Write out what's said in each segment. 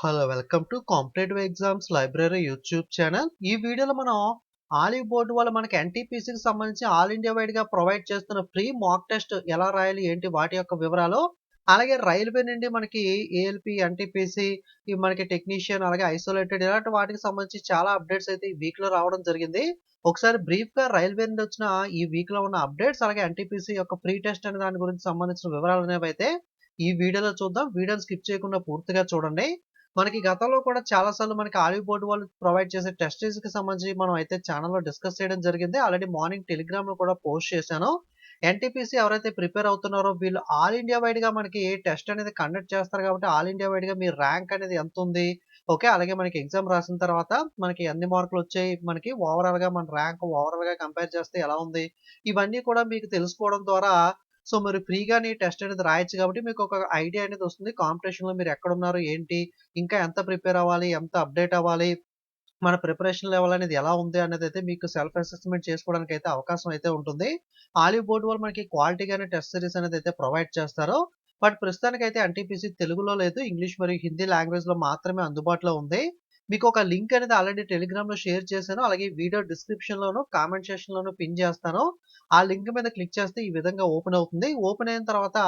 Hello welcome to competitive exams library YouTube channel ఈ వీడియోలో మనం ఆలివ్ బోర్డు వల్ల మనకి ఎన్టీపీసీకి సంబంధించి ఆల్ ఇండియా వైడ్గా ప్రొవైడ్ చేస్తున్న ఫ్రీ మాక్ టెస్ట్ ఎలా రాయాలి ఏంటి వాటి యొక్క వివరాలు అలాగే రైల్వే నుండి మనకి ఏఎల్పి ఎన్టీపీసీ మనకి టెక్నీషియన్ అలాగే ఐసోలేటెడ్ ఇలాంటి వాటికి సంబంధించి చాలా అప్డేట్స్ అయితే ఈ వీక్లో రావడం జరిగింది. ఒకసారి బ్రీఫ్గా రైల్వే నుండి వచ్చిన ఈ వీక్లో ఉన్న అప్డేట్స్ అలాగే ఎన్టీపీసీ యొక్క ఫ్రీ టెస్ట్ అనే దాని గురించి సంబంధించిన వివరాలు అనేవి అయితే ఈ వీడియోలో చూద్దాం. వీడియోని స్కిప్ చేయకుండా పూర్తిగా చూడండి. మనకి గతంలో కూడా చాలాసార్లు మనకి ఆలివ్ బోర్డు వాళ్ళు ప్రొవైడ్ చేసే టెస్ట్కి సంబంధించి మనం అయితే ఛానల్లో డిస్కస్ చేయడం జరిగింది. ఆల్రెడీ మార్నింగ్ టెలిగ్రామ్లో కూడా పోస్ట్ చేశాను. ఎన్టీపీసీ ఎవరైతే ప్రిపేర్ అవుతున్నారో వీళ్ళు ఆల్ ఇండియా వైడ్గా మనకి టెస్ట్ అనేది కండక్ట్ చేస్తారు కాబట్టి ఆల్ ఇండియా వైడ్గా మీ ర్యాంక్ అనేది ఎంత ఉంది? ఓకే అలాగే మనకి ఎగ్జామ్ రాసిన తర్వాత మనకి ఎన్ని మార్కులు వచ్చాయి? మనకి ఓవరాల్గా మన ర్యాంక్ ఓవరాల్గా కంపేర్ చేస్తే ఎలా ఉంది? ఇవన్నీ కూడా మీకు తెలుసుకోవడం ద్వారా సో మీరు ఫ్రీగానే టెస్ట్ అనేది రాయొచ్చు కాబట్టి మీకు ఒక ఐడియా అనేది వస్తుంది. కాంపిటీషన్లో మీరు ఎక్కడ ఉన్నారు ఏంటి ఇంకా ఎంత ప్రిపేర్ అవ్వాలి ఎంత అప్డేట్ అవ్వాలి మన ప్రిపరేషన్ లెవెల్ అనేది ఎలా ఉంది అనేది అయితే మీకు సెల్ఫ్ అసెస్మెంట్ చేసుకోవడానికి అయితే అవకాశం అయితే ఉంటుంది. ఆలివ్ బోర్డు వాళ్ళు మనకి క్వాలిటీగానే టెస్ట్ సిరీస్ అనేది అయితే ప్రొవైడ్ చేస్తారు. బట్ ప్రస్తుతానికి అయితే ఎన్టీపీసీ తెలుగులో లేదు ఇంగ్లీష్ మరియు హిందీ లాంగ్వేజ్లో మాత్రమే అందుబాటులో ఉంది. మీకు ఒక లింక్ అనేది ఆల్రెడీ టెలిగ్రామ్లో షేర్ చేశాను. అలాగే వీడియో డిస్క్రిప్షన్ లోను కామెంట్ సెక్షన్ లోను పిన్ చేస్తాను. ఆ లింక్ మీద క్లిక్ చేస్తే ఈ విధంగా ఓపెన్ అవుతుంది. ఓపెన్ అయిన తర్వాత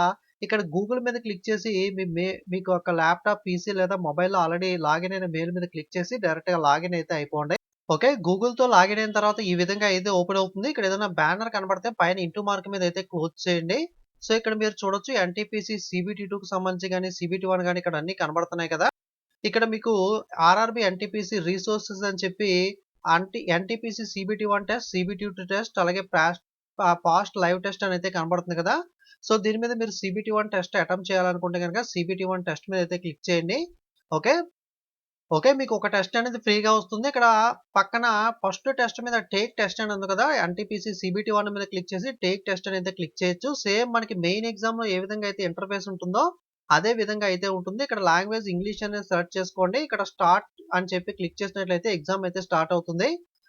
ఇక్కడ గూగుల్ మీద క్లిక్ చేసి మీ మే మీకు ఒక ల్యాప్టాప్ పీసీ లేదా మొబైల్లో ఆల్రెడీ లాగిన్ అయిన మెయిల్ మీద క్లిక్ చేసి డైరెక్ట్గా లాగిన్ అయితే అయిపోండి. ఓకే? గూగుల్తో లాగిన్ అయిన తర్వాత ఈ విధంగా అయితే ఓపెన్ అవుతుంది. ఇక్కడ ఏదైనా బ్యానర్ కనబడితే పైన ఇంటూ మార్క్ మీద అయితే క్లోజ్ చేయండి. సో ఇక్కడ మీరు చూడొచ్చు ఎన్టీపీసీ సిబిటీ టూ కు సంబంధించి కానీ సిబిటీ వన్ కానీ ఇక్కడ అన్ని కనబడుతున్నాయి కదా. ఇక్కడ మీకు ఆర్ఆర్బి ఎన్టీపీసీ రీసోర్సెస్ అని చెప్పి అంటి NTPC CBT one test CBT two test అలాగే పాస్ట్ లైవ్ టెస్ట్ అని అయితే కనబడుతుంది కదా. సో దీని మీద మీరు సిబిటీ వన్ టెస్ట్ అటెంప్ట్ చేయాలనుకుంటే కనుక సిబిటీ వన్ టెస్ట్ మీద అయితే క్లిక్ చేయండి. ఓకే ఓకే మీకు ఒక టెస్ట్ అనేది ఫ్రీగా వస్తుంది. ఇక్కడ పక్కన ఫస్ట్ టెస్ట్ మీద టేక్ టెస్ట్ అని ఉంది కదా. ఎన్టీపీసీ సిబిటీ వన్ మీద క్లిక్ చేసి టేక్ టెస్ట్ అని అయితే క్లిక్ చేయొచ్చు. సేమ్ మనకి మెయిన్ ఎగ్జామ్లో ఏ విధంగా అయితే ఇంటర్ఫేస్ ఉంటుందో అదే విధంగా అయితే ఉంటుంది. ఇక్కడ లాంగ్వేజ్ ఇంగ్లీష్ అనేది సెర్చ్ చేసుకోండి. ఇక్కడ స్టార్ట్ అని చెప్పి క్లిక్ చేసినట్లయితే ఎగ్జామ్ అయితే స్టార్ట్ అవుతుంది.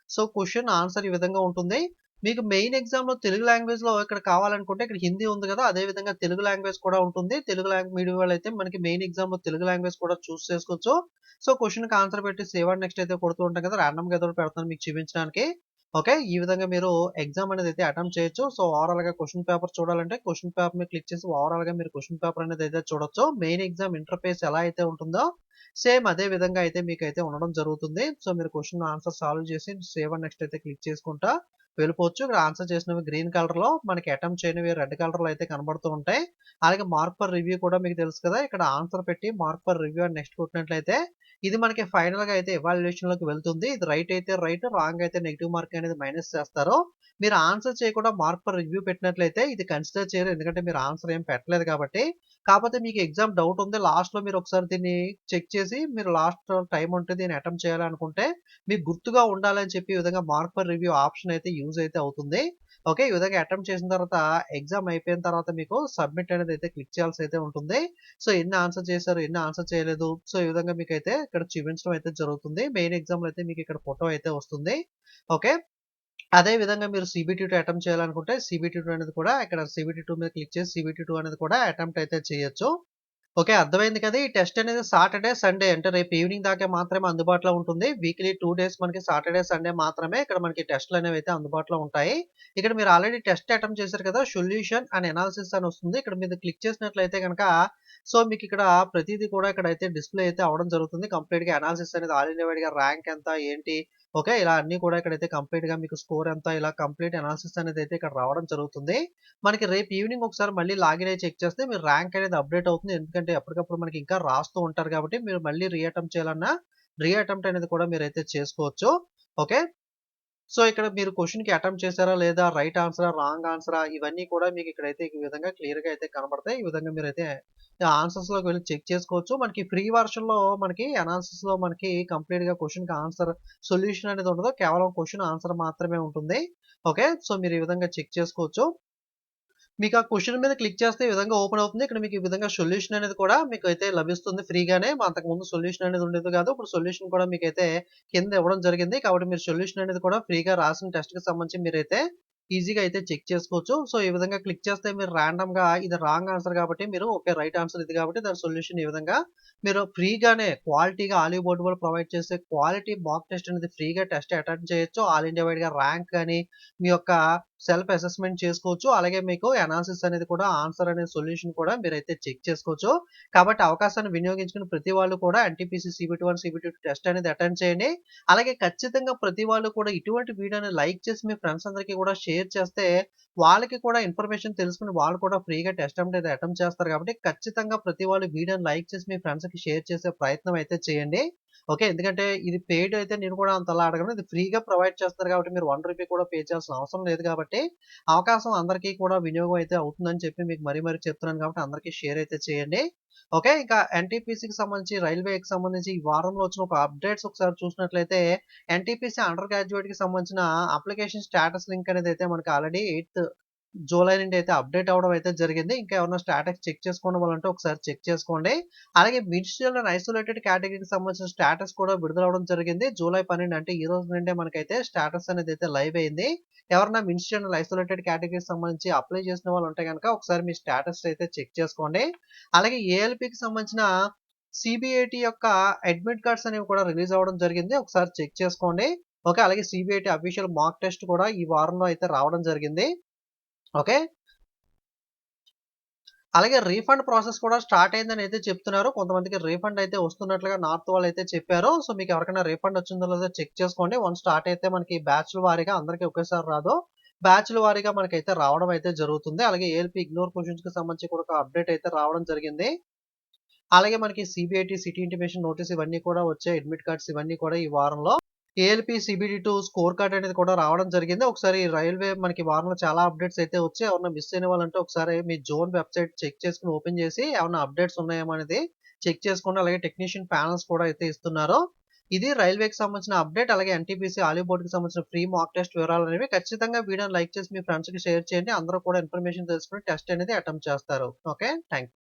సో క్వశ్చన్ ఆన్సర్ ఈ విధంగా ఉంటుంది. మీకు మెయిన్ ఎగ్జామ్లో తెలుగు లాంగ్వేజ్లో ఇక్కడ కావాలనుకుంటే ఇక్కడ హిందీ ఉంది కదా అదే విధంగా తెలుగు లాంగ్వేజ్ కూడా ఉంటుంది. తెలుగు లాంగ్వేజ్ మీడియం వాళ్ళు అయితే మనకి మెయిన్ ఎగ్జామ్లో తెలుగు లాంగ్వేజ్ కూడా చూస్ చేసుకోవచ్చు. సో క్వశ్చన్కి ఆన్సర్ పెట్టి సేవ్ అండ్ నెక్స్ట్ అయితే కొడుతూ ఉంటాం కదా ర్యాండమ్గా ఏదో పెడతాను మీకు చూపించడానికి. ఓకే ఈ విధంగా మీరు ఎగ్జామ్ అనేది అయితే అటెంప్ట్ చేయొచ్చు. సో ఓవరాల్గా క్వశ్చన్ పేపర్ చూడాలంటే క్వశ్చన్ పేపర్ మీద క్లిక్ చేసి ఓవరాల్గా మీరు క్వశ్చన్ పేపర్ అనేది అయితే చూడొచ్చు. మెయిన్ ఎగ్జామ్ ఇంటర్ఫేస్ ఎలా అయితే ఉంటుందో సేమ్ అదే విధంగా అయితే మీకు అయితే ఉండడం జరుగుతుంది. సో మీరు క్వశ్చన్ ఆన్సర్ సాల్వ్ చేసి సేవ్ అండ్ నెక్స్ట్ అయితే క్లిక్ చేసుకుంటా వెళ్ళిపోవచ్చు. ఇక్కడ ఆన్సర్ చేసినవి గ్రీన్ కలర్లో మనకి అటెంప్ట్ చేయనివి రెడ్ కలర్లో అయితే కనబడుతూ ఉంటాయి. అలాగే మార్క్ పర్ రివ్యూ కూడా మీకు తెలుసు కదా ఇక్కడ ఆన్సర్ పెట్టి మార్క్ పర్ రివ్యూ అని నెక్స్ట్ కొట్టినట్లయితే ఇది మనకి ఫైనల్గా అయితే ఎవాల్యుయేషన్లోకి వెళ్తుంది. ఇది రైట్ అయితే రైట్ రాంగ్ అయితే నెగిటివ్ మార్క్ అనేది మైనస్ చేస్తారు. మీరు ఆన్సర్ చేయకుండా మార్క్ పర్ రివ్యూ పెట్టినట్లయితే ఇది కన్సిడర్ చేయరు. ఎందుకంటే మీరు ఆన్సర్ ఏం పెట్టలేదు కాబట్టి. కాకపోతే మీకు ఎగ్జామ్ డౌట్ ఉంది లాస్ట్లో మీరు ఒకసారి దీన్ని చెక్ చేసి మీరు లాస్ట్ టైం ఉంటే దీన్ని అటెంప్ట్ చేయాలనుకుంటే మీకు గుర్తుగా ఉండాలని చెప్పి ఈ విధంగా మార్క్ పర్ రివ్యూ ఆప్షన్ అయితే యూజ్ అయితే అవుతుంది. ఓకే ఈ విధంగా అటెంప్ట్ చేసిన తర్వాత ఎగ్జామ్ అయిపోయిన తర్వాత మీకు సబ్మిట్ అనేది అయితే క్లిక్ చేయాల్సి అయితే ఉంటుంది. సో ఎన్ని ఆన్సర్ చేశారు ఎన్ని ఆన్సర్ చేయలేదు. సో ఈ విధంగా మీకు అయితే ఇక్కడ చూపించడం అయితే జరుగుతుంది. మెయిన్ ఎగ్జామ్లో అయితే మీకు ఇక్కడ ఫోటో అయితే వస్తుంది. ఓకే? అదే విధంగా మీరు సిబిటీ టూ అటెంప్ట్ చేయాలనుకుంటే సిబిటీ టూ అనేది కూడా ఇక్కడ సిబిటీ టూ మీద క్లిక్ చేసి సిబిటీ టూ అనేది కూడా అటెంప్ట్ అయితే చేయొచ్చు. ఓకే అర్థమైంది కదా. ఈ టెస్ట్ అనేది సాటర్డే సండే అంటే రేపు ఈవినింగ్ దాకా మాత్రమే అందుబాటులో ఉంటుంది. వీక్లీ టూ డేస్ మనకి సాటర్డే సండే మాత్రమే ఇక్కడ మనకి టెస్ట్లు అనేవి అయితే అందుబాటులో ఉంటాయి. ఇక్కడ మీరు ఆల్రెడీ టెస్ట్ అటెంప్ట్ చేశారు కదా సొల్యూషన్ అండ్ ఎనాలిసిస్ అని వస్తుంది. ఇక్కడ మీరు క్లిక్ చేసినట్లయితే కనుక సో మీకు ఇక్కడ ప్రతిదీ కూడా ఇక్కడ అయితే డిస్ప్లే అయితే అవడం జరుగుతుంది. కంప్లీట్గా అనాలిసిస్ అనేది ఆల్ ఇండియా వైడ్గా ర్యాంక్ ఎంత ఏంటి ఓకే ఇలా అన్ని కూడా ఇక్కడైతే కంప్లీట్గా మీకు స్కోర్ ఎంత ఇలా కంప్లీట్ అనాలిసిస్ అనేది అయితే ఇక్కడ రావడం జరుగుతుంది. మనకి రేపు ఈవినింగ్ ఒకసారి మళ్ళీ లాగిన్ అయితే చెక్ చేస్తే మీరు ర్యాంక్ అనేది అప్డేట్ అవుతుంది. ఎందుకంటే ఎప్పటికప్పుడు మనకి ఇంకా రాస్తూ ఉంటారు కాబట్టి మీరు మళ్ళీ రీ అటెంప్ట్ చేయాలన్నా రీ అటెంప్ట్ అనేది కూడా మీరు అయితే చేసుకోవచ్చు. ఓకే సో ఇక్కడ మీరు క్వశ్చన్కి అటెంప్ట్ చేశారా? లేదా రైట్ ఆన్సరా రాంగ్ ఆన్సరా? ఇవన్నీ కూడా మీకు ఇక్కడైతే ఈ విధంగా క్లియర్గా అయితే కనబడతాయి. ఈ విధంగా మీరు అయితే ఆన్సర్స్ వెళ్ళి చెక్ చేసుకోవచ్చు. మనకి ఫ్రీ వర్షన్లో మనకి అనాలిసిస్లో మనకి కంప్లీట్గా క్వశ్చన్కి ఆన్సర్ సొల్యూషన్ అనేది ఉండదు. కేవలం క్వశ్చన్ ఆన్సర్ మాత్రమే ఉంటుంది. ఓకే? సో మీరు ఈ విధంగా చెక్ చేసుకోవచ్చు. మీకు ఆ క్వశ్చన్ మీద క్లిక్ చేస్తే ఈ విధంగా ఓపెన్ అవుతుంది ఇక్కడ మీకు ఈ విధంగా సొల్యూషన్ అనేది కూడా మీకు అయితే లభిస్తుంది ఫ్రీగానే అంతకు ముందు సొల్యూషన్ అనేది ఉండేది కాదు ఇప్పుడు సొల్యూషన్ కూడా మీకు అయితే కింద ఇవ్వడం జరిగింది కాబట్టి మీరు సొల్యూషన్ అనేది కూడా ఫ్రీగా రాసిన టెస్ట్కి సంబంధించి మీరైతే ఈజీగా అయితే చెక్ చేసుకోవచ్చు. సో, ఈ విధంగా క్లిక్ చేస్తే మీరు ర్యాండమ్‌గా ఇది రాంగ్ ఆన్సర్ కాబట్టి మీరు ఓకే. రైట్ ఆన్సర్ ఇది కాబట్టి దాని సొల్యూషన్ ఈ విధంగా మీరు ఫ్రీగానే క్వాలిటీగా ఆలివ్ బోర్డు వాళ్ళు ప్రొవైడ్ చేసే క్వాలిటీ మాక్ టెస్ట్ అనేది ఫ్రీగా టెస్ట్ అటెండ్ చేయొచ్చు. ఆల్ ఇండియా వైడ్‌గా ర్యాంక్ కానీ మీ యొక్క సెల్ఫ్ అసెస్మెంట్ చేసుకోవచ్చు. అలాగే మీకు అనాలిసిస్ అనేది కూడా ఆన్సర్ అనే సొల్యూషన్ కూడా మీరైతే చెక్ చేసుకోవచ్చు. కాబట్టి అవకాశాన్ని వినియోగించుకుని ప్రతి వాళ్ళు కూడా ఎన్‌టీపీసీ సీబీటీ 1, సీబీటీ టెస్ట్ అనేది అటెండ్ చేయండి. అలాగే ఖచ్చితంగా ప్రతి వాళ్ళు కూడా ఇటువంటి వీడియోని లైక్ చేసి మీ ఫ్రెండ్స్ అందరికి కూడా షేర్ చేస్తే వాళ్ళకి కూడా ఇన్ఫర్మేషన్ తెలుసుకొని వాళ్ళు కూడా ఫ్రీగా టెస్ట్ అనేది అటెంప్ట్ చేస్తారు కాబట్టి ఖచ్చితంగా ప్రతి వాళ్ళు వీడియోని లైక్ చేసి మీ ఫ్రెండ్స్‌కి షేర్ చేసే ప్రయత్నం అయితే చేయండి. ఓకే. ఎందుకంటే ఇది పెయిడ్ అయితే నేను కూడా అంతలా అడగను. ఇది ఫ్రీగా ప్రొవైడ్ చేస్తారు కాబట్టి మీరు వన్ రూపీ కూడా పే చేయాల్సిన అవసరం లేదు కాబట్టి అవకాశం అందరికీ కూడా వినియోగం అయితే అవుతుందని చెప్పి మీకు మరీ మరీ చెప్తున్నాను కాబట్టి అందరికీ షేర్ అయితే చేయండి. ఓకే. ఇంకా ఎన్‌టీపీసీకి సంబంధించి రైల్వేకి సంబంధించి ఈ వారంలో వచ్చిన ఒక అప్డేట్స్ ఒకసారి చూసినట్లయితే ఎన్‌టీపీసీ అండర్ గ్రాడ్యుయేట్‌కి సంబంధించిన అప్లికేషన్ స్టేటస్ లింక్ అనేది అయితే మనకి ఆల్రెడీ ఎయిత్ జూలై నుండి అయితే అప్డేట్ అవ్వడం అయితే జరిగింది. ఇంకా ఎవరైనా స్టేటస్ చెక్ చేసుకోవడం వాళ్ళంటే ఒకసారి చెక్ చేసుకోండి. అలాగే మిడిస్ట్రియల్ అండ్ ఐసోలేటెడ్ కేటగిరీకి సంబంధించిన స్టాటస్ కూడా విడుదలవ్వడం జరిగింది. జూలై 12 అంటే ఈ రోజు నుండే మనకైతే స్టేటస్ అనేది అయితే లైవ్ అయింది. ఎవరైనా మినిస్ట్రియల్ అండ్ ఐసోలేటెడ్ కేటగిరీకి సంబంధించి అప్లై చేసిన వాళ్ళు ఉంటే కనుక ఒకసారి మీ స్టేటస్ అయితే చెక్ చేసుకోండి. అలాగే ఏఎల్పికి సంబంధించిన సిబిఐటి యొక్క అడ్మిట్ కార్డ్స్ అనేవి కూడా రిలీజ్ అవ్వడం జరిగింది. ఒకసారి చెక్ చేసుకోండి. ఓకే. అలాగే సిబిఐటి అఫీషియల్ మాక్ టెస్ట్ కూడా ఈ వారంలో అయితే రావడం జరిగింది. ఓకే. అలాగే రీఫండ్ ప్రాసెస్ కూడా స్టార్ట్ అయిందని అయితే చెప్తున్నారు. కొంతమందికి రీఫండ్ అయితే వస్తున్నట్లుగా నార్త్ వాళ్ళు అయితే చెప్పారు. సో, మీకు ఎవరికైనా రీఫండ్ వచ్చిందో లేదో చెక్ చేసుకోండి. వన్ స్టార్ట్ అయితే మనకి బ్యాచ్‌ల వారీగా అందరికి ఒకేసారి రాదు. బ్యాచ్‌ల వారీగా మనకైతే రావడం అయితే జరుగుతుంది. అలాగే ఏఎల్‌పీ ఇగ్నోర్ క్వశ్చన్స్కి సంబంధించి కూడా ఒక అప్డేట్ అయితే రావడం జరిగింది. అలాగే మనకి సిబిఐటి సిటీ ఇంటిమేషన్ నోటీస్ ఇవన్నీ కూడా వచ్చాయి. అడ్మిట్ కార్డ్స్ ఇవన్నీ కూడా ఈ వారంలో. ఏఎల్‌పీ సీబీడీ 2 స్కోర్ కార్డ్ అనేది కూడా రావడం జరిగింది. ఒకసారి రైల్వే మనకి వారంలో చాలా అప్డేట్స్ అయితే వచ్చాయి. ఎవరైనా మిస్ అయిన వాళ్ళంటే ఒకసారి మీ జోన్ వెబ్‌సైట్ చెక్ చేసుకుని ఓపెన్ చేసి ఏమైనా అప్డేట్స్ ఉన్నాయేమో అనేది చెక్ చేసుకోండి. అలాగే టెక్నీషియన్ ప్యానల్స్ కూడా అయితే ఇస్తున్నారు. ఇది రైల్వేకి సంబంధించిన అప్డేట్. అలాగే ఎన్‌టీపీసీ ఆలివ్ బోర్డుకి సంబంధించిన ఫ్రీ మాక్ టెస్ట్ వివరాలు అనేవి ఖచ్చితంగా వీడియోని లైక్ చేసి మీ ఫ్రెండ్స్‌కి షేర్ చేయండి. అందరూ కూడా ఇన్ఫర్మేషన్ తెలుసుకుని టెస్ట్ అనేది అటెంప్ట్ చేస్తారు. ఓకే. Thank you.